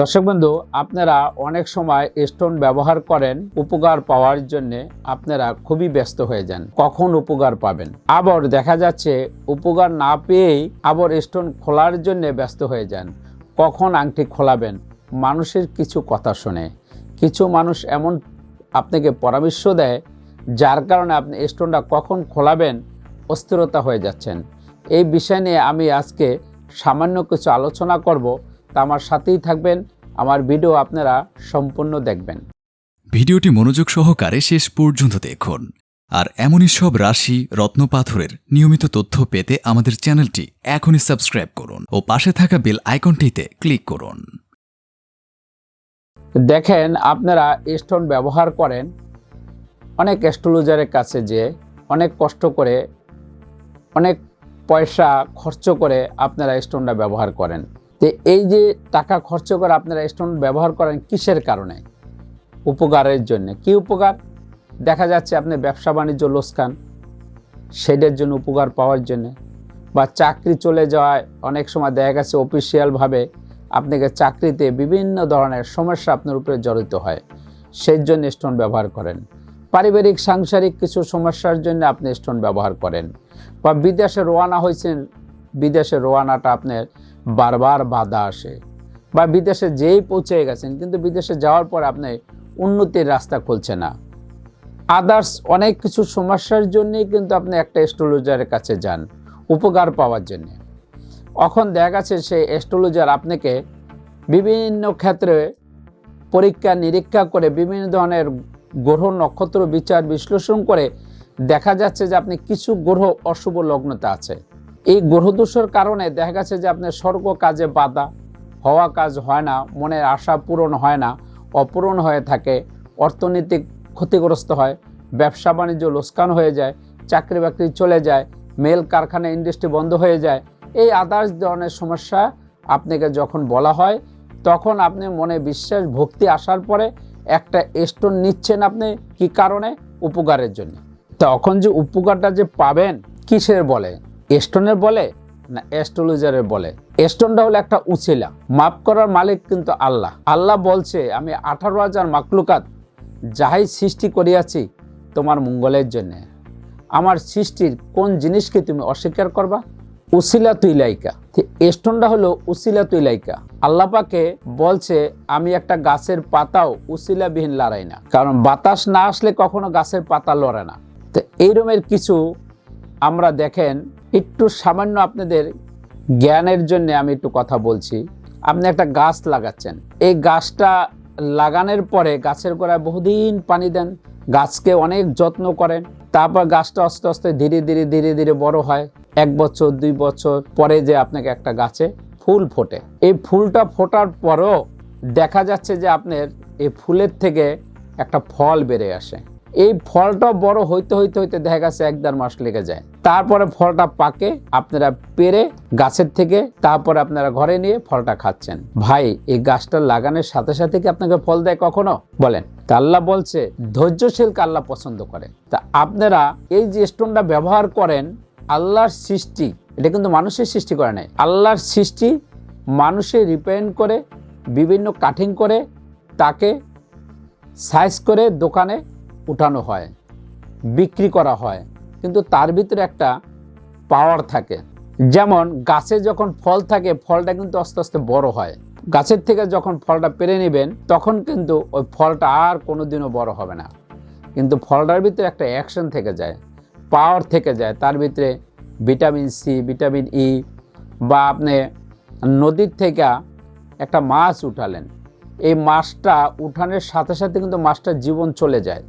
দর্শক বন্ধু, আপনারা অনেক সময় স্টোন ব্যবহার করেন, উপকার পাওয়ার জন্য আপনারা খুবই ব্যস্ত হয়ে যান। কখন উপকার পাবেন? আবার দেখা যাচ্ছে, উপকার না পেয়েই আবার স্টোন খোলার জন্য ব্যস্ত হয়ে যান। কখন আংটি খোলাবেন? মানুষের কিছু কথা শুনে। কিছু মানুষ এমন আপনাকে পরামর্শ দেয়, যার কারণে আপনি স্টোনটা কখন খোলাবেন, অস্থিরতা হয়ে যাচ্ছেন। এই বিষয় নিয়ে আমি আজকে সামান্য কিছু আলোচনা করব। তা আমার সাথেই থাকবেন। আমার ভিডিও আপনারা সম্পূর্ণ দেখবেন। ভিডিওটি মনোযোগ সহকারে শেষ পর্যন্ত দেখুন। আর এমনই সব রাশি রত্নপাথরের নিয়মিত তথ্য পেতে আমাদের চ্যানেলটি এখনই সাবস্ক্রাইব করুন ও পাশে থাকা বেল আইকনটিতে ক্লিক করুন। দেখেন আপনারা স্টোন ব্যবহার করেন। অনেক অ্যাস্ট্রোলজারের কাছে যে অনেক কষ্ট করে অনেক পয়সা খরচ করে আপনারা স্টোনটা ব্যবহার করেন। তো এই যে টাকা খরচ করে আপনারা স্টোন ব্যবহার করেন কিসের কারণে? উপকারের জন্য। কি উপকার? দেখা যাচ্ছে আপনি ব্যবসা বাণিজ্য লোসকান সেটার জন্য উপকার পাওয়ার জন্য। বা চাকরি চলে যাওয়ায় অনেক সময় দেখা গেছে অফিসিয়ালভাবে আপনাকে চাকরিতে বিভিন্ন ধরনের সমস্যা আপনার উপরে জড়িত হয়, সেই জন্য স্টোন ব্যবহার করেন। পারিবারিক, সাংসারিক কিছু সমস্যার জন্য আপনি স্টোন ব্যবহার করেন। বা বিদেশে রোয়ানা হয়েছেন বিদেশে রোয়ানাটা আপনার বারবার বাধা আসে। বা বিদেশে যেই পৌঁছে গেছেন, কিন্তু বিদেশে যাওয়ার পর আপনি উন্নতির রাস্তা খুলছে না। আদার্স অনেক কিছু সমস্যার জন্যই কিন্তু আপনি একটা অ্যাস্ট্রোলজারের কাছে যান, উপকার পাওয়ার জন্য। এখন দেখা গেছে সেই অ্যাস্ট্রোলজার আপনাকে বিভিন্ন ক্ষেত্রে পরীক্ষা, নিরীক্ষা করে বিভিন্ন ধরনের গ্রহ, নক্ষত্র বিচার বিশ্লেষণ করে দেখা যাচ্ছে যে আপনি কিছু গ্রহ অশুভ লগ্নতা আছে। এই গ্রহদোষের কারণে দেখা গেছে যে আপনার স্বর্গ কাজে বাধা হওয়া কাজ হয় না, মনের আশা পূরণ হয় না, অপূরণ হয়ে থাকে, অর্থনৈতিক ক্ষতিগ্রস্ত হয়, ব্যবসা বাণিজ্য লোসকান হয়ে যায়, চাকরি বাকরি চলে যায়, মেল কারখানা ইন্ডাস্ট্রি বন্ধ হয়ে যায়, এই আদার্স ধরনের সমস্যা আপনাকে যখন বলা হয়, তখন আপনি মনে বিশ্বাস, ভক্তি আসার পরে একটা স্টোন নিচ্ছেন আপনি কি কারণে? উপকারের জন্য। তখন যে উপকারটা যে পাবেন, কিসের বলে? স্টোনের বলে না অ্যাস্ট্রোলজারের বলে? স্টোনটা হলো একটা উচিলা মাফ করার মালিক কিন্তু আল্লাহ। আল্লাহ বলছে, আমি আঠারো হাজার মাকলুকাত যাহাই সৃষ্টি করিয়াছি তোমার মঙ্গলের জন্যে। আমার সৃষ্টির কোন জিনিসকে তুমি অস্বীকার করবা? উসিলা তুইলাইকা স্টোনটা হলো উসিলা তুইলাইকা আল্লাপাকে বলছে, আমি একটা গাছের পাতাও উসিলাবিহীন লড়াই না। কারণ বাতাস না আসলে কখনো গাছের পাতা লড়ে না। তো এইরকমের কিছু আমরা দেখেন একটু সামান্য আপনাদের জ্ঞানের জন্য আমি একটু কথা বলছি। আপনি একটা গাছ লাগাচ্ছেন। এই গাছটা লাগানোর পরে গাছের গোড়ায় বহুদিন পানি দেন। গাছকে অনেক যত্ন করেন। তারপর গাছটা আস্তে আস্তে ধীরে ধীরে ধীরে ধীরে বড় হয়। এক বছর, দুই বছর পরে যে আপনাকে একটা গাছে ফুল ফোটে। এই ফুলটা ফোটার পরও দেখা যাচ্ছে যে আপনার এই ফুলের থেকে একটা ফল বেড়ে আসে। এই ফলটা বড় হইতে হইতে হইতে দেখা গেছে এক দেড় মাস লেগে যায়। তারপরে ফলটা পাকে, আপনারা পেরে গাছের থেকে তারপরে আপনারা ঘরে নিয়ে ফলটা খাচ্ছেন। ভাই, এই গাছটা লাগানোর সাথে সাথে কি আপনাকে ফল দেয় কখনো? বলেন। তা আল্লাহ বলছে ধৈর্যশীলকে আল্লাহ পছন্দ করে তা আপনারা এই যে স্টোনটা ব্যবহার করেন, আল্লাহর সৃষ্টি, এটা কিন্তু মানুষের সৃষ্টি করে নাই। আল্লাহর সৃষ্টি মানুষে রিপেয়ার করে, বিভিন্ন কাটিং করে, তাকে সাইজ করে দোকানে উঠানো হয়, বিক্রি করা হয়, কিন্তু তার ভিতরে একটা পাওয়ার থাকে। যেমন গাছে যখন ফল থাকে, ফলটা কিন্তু আস্তে আস্তে বড় হয়। গাছের থেকে যখন ফলটা পেরে নেবেন, তখন কিন্তু ওই ফলটা আর কোনোদিনও বড় হবে না। কিন্তু ফলটার ভিতরে একটা অ্যাকশন থেকে যায় পাওয়ার থেকে যায়। তার ভিতরে ভিটামিন সি ভিটামিন ই বা আপনি নদীর থেকে একটা মাছ উঠালেন। এই মাছটা উঠানোর সাথে সাথে কিন্তু মাছটার জীবন চলে যায়।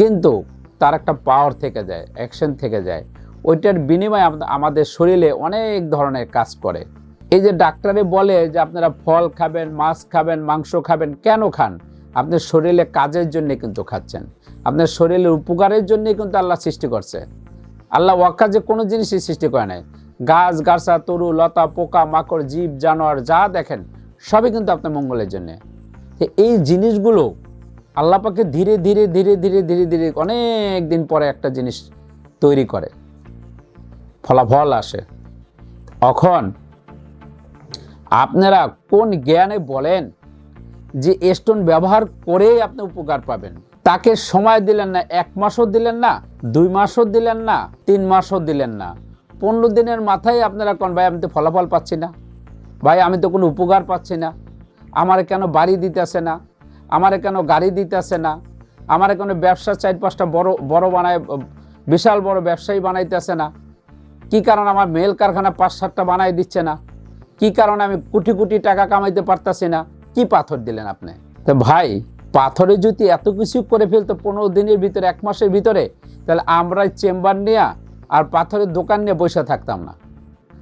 কিন্তু তার একটা পাওয়ার থেকে যায় অ্যাকশন থেকে যায়। ওইটার বিনিময়ে আমাদের শরীরে অনেক ধরনের কাজ করে। এই যে ডাক্তারে বলে যে আপনারা ফল খাবেন, মাছ খাবেন, মাংস খাবেন, কেন খান? আপনার শরীরে কাজের জন্য কিন্তু খাচ্ছেন। আপনার শরীরের উপকারের জন্যই কিন্তু আল্লাহ সৃষ্টি করছে। আল্লাহ ওয়াক্কাজে কোনো জিনিসই সৃষ্টি করে নাই। গাছ গাছা তরু, লতা, পোকা, মাকড়, জীব, জানোয়ার, যা দেখেন, সবই কিন্তু আপনার মঙ্গলের জন্যে। এই জিনিসগুলো আল্লাহ পাকে ধীরে ধীরে ধীরে ধীরে ধীরে ধীরে অনেক দিন পরে একটা জিনিস তৈরি করে। ফলাফল আসে। তখন আপনারা কোন জ্ঞানে বলেন যে স্টোন ব্যবহার করেই আপনি উপকার পাবেন? তাকে সময় দিলেন না, এক মাসও দিলেন না, দুই মাসও দিলেন না, তিন মাসও দিলেন না। পনেরো দিনের মাথায় আপনারা কোন, ভাই, আমি তো ফলাফল পাচ্ছি না। ভাই, আমি তো কোনো উপকার পাচ্ছি না। আমার কেন বাড়ি দিতেছে না? আমারে কেন গাড়ি দিতেছে না? আমারে কেন ব্যবসা চার পাঁচটা বড় বড় বানায়, বিশাল বড় ব্যবসায়ী বানাইতেছে না? কি কারণ আমার মেল কারখানা পাঁচ সাতটা বানাই দিচ্ছে না? কি কারণে আমি কোটি কোটি টাকা কামাইতে পারতাছি না? কি পাথর দিলেন আপনি? তো ভাই, পাথরে যদি এত কিছু করে ফেলতো পনেরো দিনের ভিতরে, এক মাসের ভিতরে, তাহলে আমরা চেম্বার নিয়ে আর পাথরের দোকান নিয়ে বসে থাকতাম না।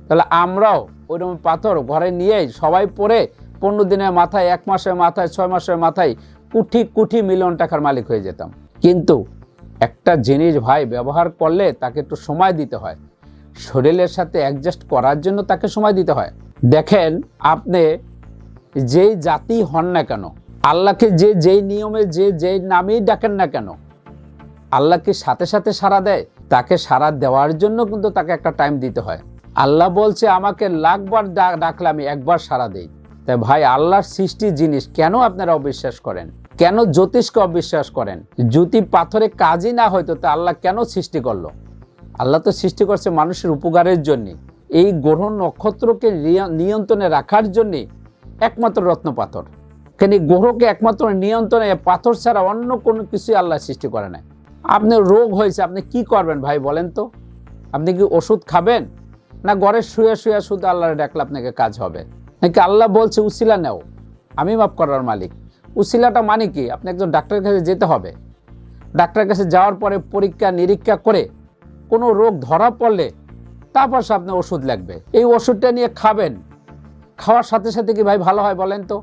তাহলে আমরাও ওইরকম পাথর ঘরে নিয়ে সবাই পরে পনেরো দিনের মাথায়, এক মাসের মাথায়, ছয় মাসের মাথায় কুঠি কুঠি মিলিয়ন টাকার মালিক হয়ে যেতাম। কিন্তু একটা জিনিস ভাই, ব্যবহার করলে তাকে একটু সময় দিতে হয়। শরীরের সাথে অ্যাডজাস্ট করার জন্য তাকে সময় দিতে হয়। দেখেন, আপনি যেই জাতি হন না কেন, আল্লাহকে যে, যেই নিয়মে, যে, যেই নামেই ডাকেন না কেন, আল্লাহকে সাথে সাথে সাড়া দেয়। তাকে সাড়া দেওয়ার জন্য কিন্তু তাকে একটা টাইম দিতে হয়। আল্লাহ বলছে, আমাকে লাখবার ডাকলে আমি একবার সাড়া দেই। তাই ভাই, আল্লাহর সৃষ্টি জিনিস কেন আপনারা অবিশ্বাস করেন? কেন জ্যোতিষকে অবিশ্বাস করেন? জ্যোতি পাথরে কাজই না হয়তো তা আল্লাহ কেন সৃষ্টি করল? আল্লাহ তো সৃষ্টি করছে মানুষের উপকারের জন্যে। এই গ্রহ নক্ষত্রকে নিয়ন্ত্রণে রাখার জন্যে একমাত্র রত্ন পাথর। কেন গ্রহকে একমাত্র নিয়ন্ত্রণে, পাথর ছাড়া অন্য কোনো কিছুই আল্লাহ সৃষ্টি করে নাই। আপনার রোগ হয়েছে, আপনি কি করবেন ভাই বলেন তো? আপনি কি ওষুধ খাবেন? না ঘরে শুয়ে শুয়ে শুধু আল্লাহর ডাকলে আপনাকে কাজ হবে? নাকি আল্লাহ বলছে, উসিলা নেও, আমি মাফ করার মালিক। উসিলাটা মানে কি? আপনি একজন ডাক্তারের কাছে যেতে হবে। ডাক্তারের কাছে যাওয়ার পরে পরীক্ষা, নিরীক্ষা করে কোনো রোগ ধরা পড়লে তারপর সে আপনার ওষুধ লাগবে। এই ওষুধটা নিয়ে খাবেন। খাওয়ার সাথে সাথে কি ভাই ভালো হয় বলেন তো?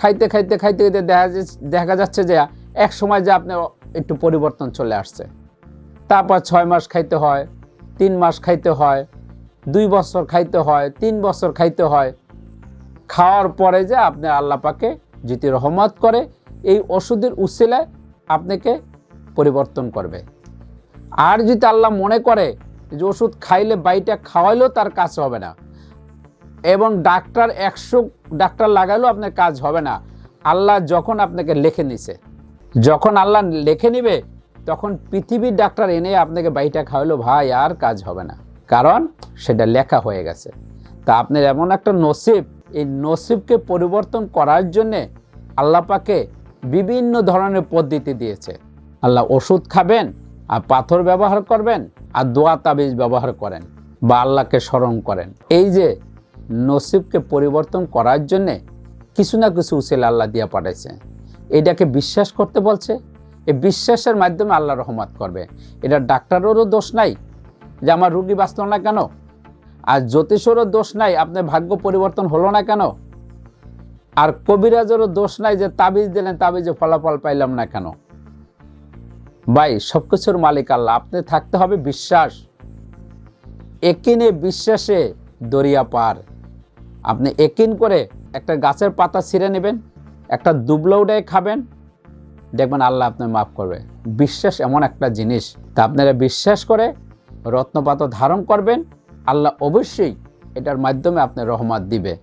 খাইতে খাইতে খাইতে খাইতে দেখা দেখা যাচ্ছে যে এক সময় যে আপনার একটু পরিবর্তন চলে আসছে। তারপর ছয় মাস খাইতে হয়, তিন মাস খাইতে হয় দুই বছর খাইতে হয়, তিন বছর খাইতে হয়। খাওয়ার পরে যে আপনি আল্লাহ পাকে যদি রহমত করে এই ওষুধের উসিলায় আপনাকে পরিবর্তন করবে। আর যদি আল্লাহ মনে করে যে ওষুধ খাইলে বাইটা খাওয়াইলেও তার কাজ হবে না, এবং ডাক্তার একশো ডাক্তার লাগালেও আপনার কাজ হবে না, আল্লাহ যখন আপনাকে লিখে নিছে, যখন আল্লাহ লিখে নিবে, তখন পৃথিবীর ডাক্তার এনে আপনাকে বাইটা খাওয়ালো ভাই, আর কাজ হবে না। কারণ সেটা লেখা হয়ে গেছে। তা আপনার এমন একটা নসিব, এই নসিবকে পরিবর্তন করার জন্যে আল্লাহ পাকে বিভিন্ন ধরনের পদ্ধতি দিয়েছে। আল্লাহ ওষুধ খাবেন, আর পাথর ব্যবহার করবেন, আর দোয়া তাবিজ ব্যবহার করেন, বা আল্লাহকে স্মরণ করেন। এই যে নসিবকে পরিবর্তন করার জন্যে কিছু না কিছু উসিল আল্লাহ দিয়া পাঠাইছে। এটাকে বিশ্বাস করতে বলছে। এই বিশ্বাসের মাধ্যমে আল্লাহ রহমত করবে। এটা ডাক্তারেরও দোষ নাই যে আমার রুগী বাঁচল না কেন? আর জ্যোতিষেরও দোষ নাই আপনার ভাগ্য পরিবর্তন হলো না কেন? আর কবিরাজেরও দোষ নাই যে তাবিজ দিলেন, তাবিজে ফলাফল পাইলাম না কেন? ভাই সব কিছুর মালিক আল্লাহ, আপনি থাকতে হবে বিশ্বাস। একিনে বিশ্বাসে দরিয়া পার। আপনি একিন করে একটা গাছের পাতা ছিঁড়ে নেবেন, একটা দুবলৌডায় খাবেন, দেখবেন আল্লাহ আপনার মাফ করবে। বিশ্বাস এমন একটা জিনিস, তা আপনারা বিশ্বাস করে রত্নপাত ধারণ করবেন, আল্লাহ অবশ্যই এটার মাধ্যমে আপনার রহমত দিবে।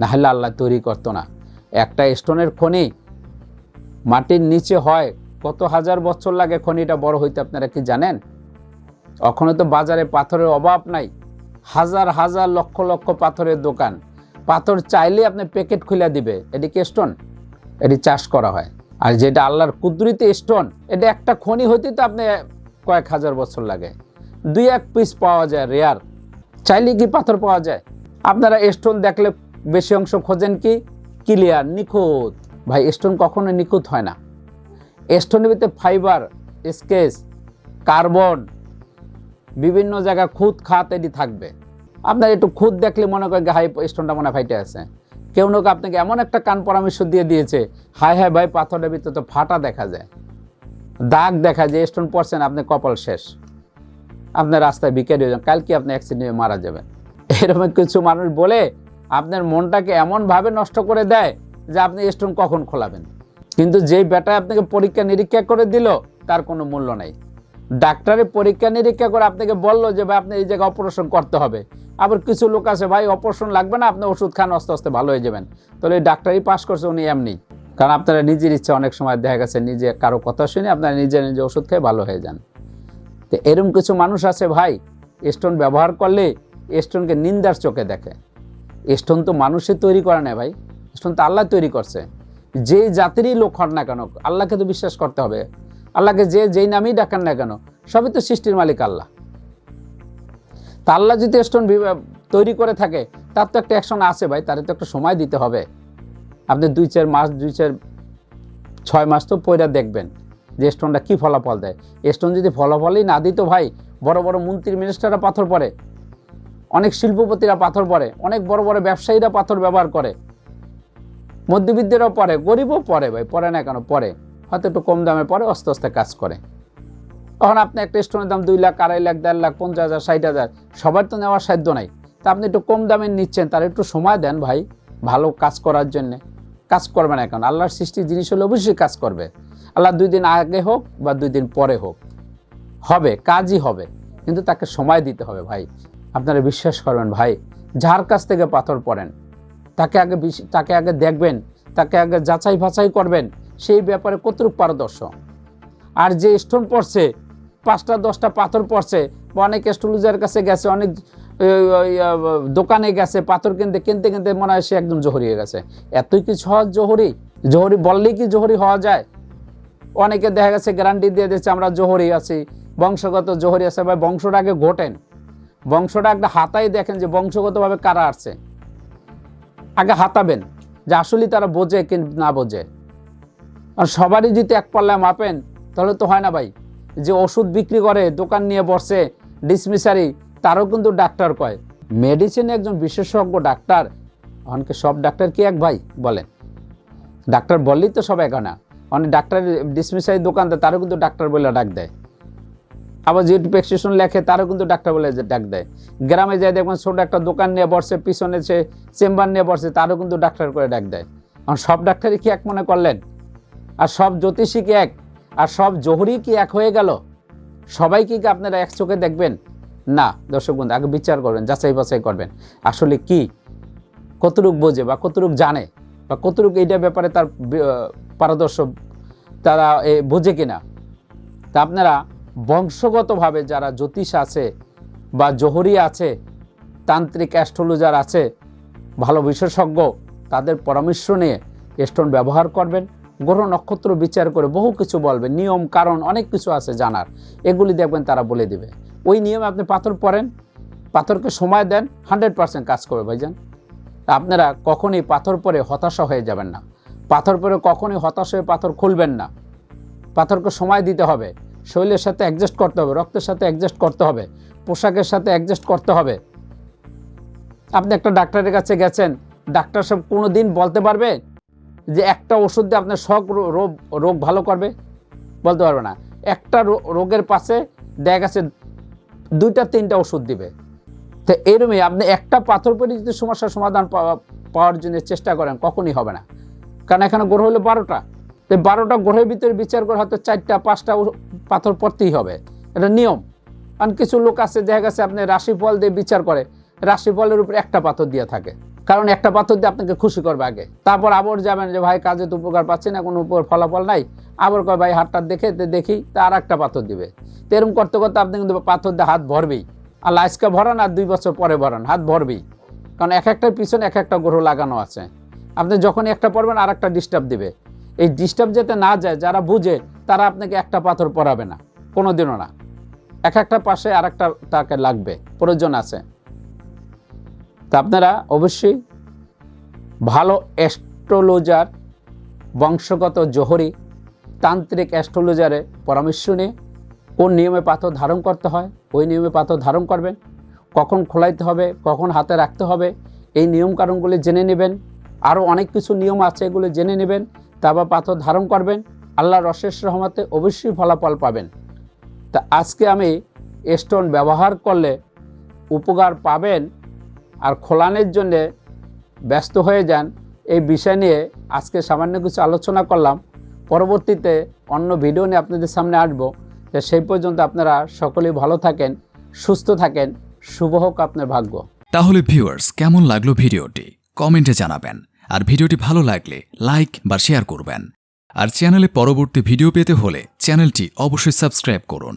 না হলে আল্লাহ তৈরি করতো না। একটা স্টোনের খনি মাটির নিচে হয়, কত হাজার বছর লাগে খনিটা বড় হইতে আপনারা কি জানেন? ওখানে তো বাজারে পাথরের অভাব নাই। হাজার হাজার লক্ষ লক্ষ পাথরের দোকান। পাথর চাইলে আপনি প্যাকেট খুলে দিবে। এটি কি স্টোন? এটি চাষ করা হয়। আর যেটা আল্লাহর কুদরিতে স্টোন, এটা একটা খনি হইতে তো আপনি কয়েক হাজার বছর লাগে। দুই এক পিস পাওয়া যায় রেয়ার চাইলে কি পাথর পাওয়া যায়? আপনারা স্টোন দেখলে বেশি অংশ খোঁজেন কি? ক্লিয়ার নিখুঁত। ভাই স্টোন কখনো নিখুঁত হয় না। স্টোনের ভিতরে ফাইবার স্কেচ কার্বন বিভিন্ন জায়গায় খুদ খাত এটি থাকবে। আপনার একটু খুদ দেখলে মনে করেন হাই স্টোনটা মনে ফাইটে আছে। কেউ নোক আপনাকে এমন একটা কান পরামর্শ দিয়ে দিয়েছে হাই হাই ভাই, পাথরের ভিতরে তো ফাটা দেখা যায়। দাগ দেখা যায় স্টোন পড়ছেন আপনি কপাল শেষ। আপনার রাস্তায় বিকেরি হয়ে যান কালকে আপনি অ্যাক্সিডেন্টে মারা যাবেন। এরকম কিছু মানুষ বলে আপনার মনটাকে এমনভাবে নষ্ট করে দেয় যে আপনি স্টোন কখন খোলাবেন। কিন্তু যেই বেটা আপনাকে পরীক্ষা নিরীক্ষা করে দিল, তার কোনো মূল্য নাই। ডাক্তারের পরীক্ষা নিরীক্ষা করে আপনাকে বলল যে, ভাই, আপনি এই জায়গায় অপারেশন করতে হবে। আবার কিছু লোক আছে, ভাই অপারেশন লাগবে না, আপনি ওষুধ খান, আস্তে আস্তে ভালো হয়ে যাবেন। তাহলে ডাক্তারই পাস করছে, উনি এমনি। কারণ আপনারা নিজের ইচ্ছা, অনেক সময় দেখা গেছে, নিজে কারও কথা শুনে আপনারা নিজে নিজে ওষুধ খেয়ে ভালো হয়ে যান। তো এরকম কিছু মানুষ আছে ভাই স্টোন ব্যবহার করলে স্টোনকে নিন্দার চোখে দেখে। স্টোন তো মানুষের তৈরি করে না ভাই স্টোন তো আল্লাহ তৈরি করছে। যে জাতিরই লোক হন না কেন, আল্লাহকে তো বিশ্বাস করতে হবে। আল্লাহকে যে যেই নামেই ডাকেন না কেন, সবই তো সৃষ্টির মালিক আল্লাহ। তা আল্লাহ যদি স্টোন তৈরি করে থাকে, তার তো একটা অ্যাকশন আছে ভাই, তার তো একটা সময় দিতে হবে। আপনি দুই চার মাস, দুই চার ছয় মাস তো পয়রা দেখবেন। যে স্টোনটা কী ফলাফল দেয়? স্টোন যদি ফলাফলই না দিত ভাই, বড় বড় মন্ত্রী মিনিস্টাররা পাথর পড়ে, অনেক শিল্পপতিরা পাথর পড়ে, অনেক বড় বড় ব্যবসায়ীরা পাথর ব্যবহার করে, মধ্যবিত্তরাও পড়ে, গরিবও পড়ে ভাই, পড়ে না কেন? পড়ে, হয়তো একটু কম দামে পরে আস্তে আস্তে কাজ করে। তখন আপনি একটা স্টোনের দাম দুই লাখ, আড়াই লাখ, দেড় লাখ, পঞ্চাশ হাজার, ষাট হাজার, সবার তো নেওয়ার সাধ্য নাই। তা আপনি একটু কম দামে নিচ্ছেন, তার একটু সময় দেন ভাই, ভালো কাজ করার জন্যে। কাজ করবে না এখন। আল্লাহর সৃষ্টি জিনিস হলে অবশ্যই কাজ করবে। আল্লাহ দুই দিন আগে হোক বা দুই দিন পরে হোক, হবে, কাজই হবে, কিন্তু তাকে সময় দিতে হবে ভাই। আপনারা বিশ্বাস করবেন ভাই, যার কাছ থেকে পাথর পড়েন, তাকে আগে তাকে আগে দেখবেন, তাকে আগে যাচাই বাছাই করবেন, সেই ব্যাপারে কতটুক পারদর্শ আর যে স্টোন পড়ছে, পাঁচটা, দশটা পাথর পড়ছে অনেক স্টোলুজার কাছে গেছে, অনেক দোকানে গেছে, পাথর কিনতে কিনতে কিনতে মনে হয় সে একদম জহরি হয়ে গেছে। এতই কি সহজ জহরি? জহরি বললেই কি জহরি হওয়া যায়? অনেকে দেখা গেছে গ্যারান্টি দিয়ে দিচ্ছে, আমরা জহরি আছি, বংশগত জহরি আছে। ভাই বংশটা আগে ঘটেন। বংশটা একটা হাতাই দেখেন যে বংশগতভাবে কারা আসছে। আগে হাতাবেন, যে আসলেই তারা বোঝে কি না বোঝে। আর সবারই যদি এক পাল্লায় মাপেন, তাহলে তো হয় না ভাই। যে ওষুধ বিক্রি করে, দোকান নিয়ে বসছে ডিসমিসারি তারও কিন্তু ডাক্তার কয়। মেডিসিনে একজন বিশেষজ্ঞ ডাক্তার, অনেকে সব ডাক্তার কি এক ভাই বলেন? ডাক্তার বললেই তো সব এক না। অনেক ডাক্তার ডিসমিসারি দোকানদার তারও কিন্তু ডাক্তার বলে ডাক দেয়। আবার যে প্রেসক্রিপশন লেখে, তারও কিন্তু ডাক্তার বলে ডাক দেয়। গ্রামে যায় দেখবেন ছোট একটা দোকান নিয়ে বসে, পিছনে সে চেম্বার নিয়ে বসে, তারও কিন্তু ডাক্তার করে ডাক দেয়। আর সব ডাক্তারই কি এক মনে করলেন? আর সব জ্যোতিষী কি এক? আর সব জহরি কি এক হয়ে গেল? সবাই কি আপনারা এক চোখে দেখবেন? না দর্শক বন্ধু আগে বিচার করবেন যাচাই বাছাই করবেন। আসলে কি? কতটুক বোঝে বা কতটুক জানে বা কতটুক এইটা ব্যাপারে তার পারদর্শ তারা এ, বোঝে কিনা? তা আপনারা বংশগতভাবে যারা জ্যোতিষ আছে বা জহরি আছে তান্ত্রিক অ্যাস্ট্রোলজার আছে ভালো বিশেষজ্ঞ তাদের পরামর্শ নিয়ে স্টোন ব্যবহার করবেন। গ্রহ নক্ষত্র বিচার করে বহু কিছু বলবে, নিয়ম, কারণ, অনেক কিছু আছে জানার। এগুলি দেখবেন তারা বলে দিবে। ওই নিয়মে আপনি পাথর পড়েন পাথরকে সময় দেন, হান্ড্রেড পার্সেন্ট কাজ করবে ভাইজান। আপনারা কখনই পাথর পরে হতাশা হয়ে যাবেন না। পাথর পরে কখনই হতাশ হয়ে পাথর খুলবেন না। পাথরকে সময় দিতে হবে। শরীরের সাথে অ্যাডজাস্ট করতে হবে, রক্তের সাথে অ্যাডজাস্ট করতে হবে, পোশাকের সাথে অ্যাডজাস্ট করতে হবে। আপনি একটা ডাক্তারের কাছে গেছেন, ডাক্তার সব কোনো দিন বলতে পারবে? যে একটা ওষুধ দিয়ে আপনার রো- রোগ রোগ ভালো করবে, বলতে পারবে না। একটা রোগের পাশে দেখা গেছে দুইটা, তিনটা ওষুধ দিবে। তো এরমই আপনি একটা পাথর পরে যদি সমস্যার সমাধান পাওয়া- পাওয়ার জন্য চেষ্টা করেন, কখনই হবে না। কারণ এখানে গ্রহ হলো বারোটা। তো বারোটা গ্রহের ভিতরে বিচার করে হয়তো চারটা, পাঁচটা পাথর পড়তেই হবে। এটা নিয়ম। কারণ কিছু লোক আছে, দেখা গেছে আপনি রাশিফল দিয়ে বিচার করে, রাশিফলের উপর একটা পাথর দিয়ে থাকে। কারণ একটা পাথর দিয়ে আপনাকে খুশি করবে আগে। তারপর আবার যাবেন যে, ভাই, কাজে তো উপকার পাচ্ছি না, কোনো উপর ফলাফল নাই। আবার কয়, ভাই, হাতটা দেখে দেখি, তা আর একটা পাথর দিবে। তো এরকম করতে করতে আপনি কিন্তু পাথর দিয়ে হাত ভরবেই। আর আজকে ভরান আর দুই বছর পরে ভরান, হাত ভরবেই। কারণ এক একটার পিছনে এক একটা গ্রহ লাগানো আছে। আপনি যখনই একটা পড়বেন আর একটা ডিস্টার্ব দিবে। এই ডিস্টার্ব যেতে না যায়, যারা বুঝে, তারা আপনাকে একটা পাথর পরাবে না কোনো দিনও না। এক একটা পাশে আর একটা তাকে লাগবে, প্রয়োজন আছে। তা আপনারা অবশ্যই ভালো অ্যাস্ট্রোলজার, বংশগত জহরি, তান্ত্রিক অ্যাস্ট্রোলজারের পরামর্শ নিয়ে কোন নিয়মে পাথর ধারণ করতে হয়, ওই নিয়মে পাথর ধারণ করবেন, কখন খোলাইতে হবে, কখন হাতে রাখতে হবে, এই নিয়মকানুনগুলি জেনে নেবেন, আরও অনেক কিছু নিয়ম আছে এগুলো জেনে নেবেন তারপর পাথর ধারণ করবেন, আল্লাহর অশেষ রহমাতে অবশ্যই ফলাফল পাবেন। তা আজকে আমি স্টোন ব্যবহার করলে উপকার পাবেন আর খোলানের জন্যে ব্যস্ত হয়ে যান, এই বিষয় নিয়ে আজকে সামান্য কিছু আলোচনা করলাম। পরবর্তীতে অন্য ভিডিও নিয়ে আপনাদের সামনে আসব। তো সেই পর্যন্ত আপনারা সকলেই ভালো থাকেন, সুস্থ থাকেন, শুভ হোক আপনার ভাগ্য। তাহলে ভিউয়ার্স কেমন লাগল ভিডিওটি? কমেন্টে জানাবেন। আর ভিডিওটি ভালো লাগলে লাইক বা শেয়ার করবেন। আর চ্যানেলে পরবর্তী ভিডিও পেতে হলে চ্যানেলটি অবশ্যই সাবস্ক্রাইব করুন।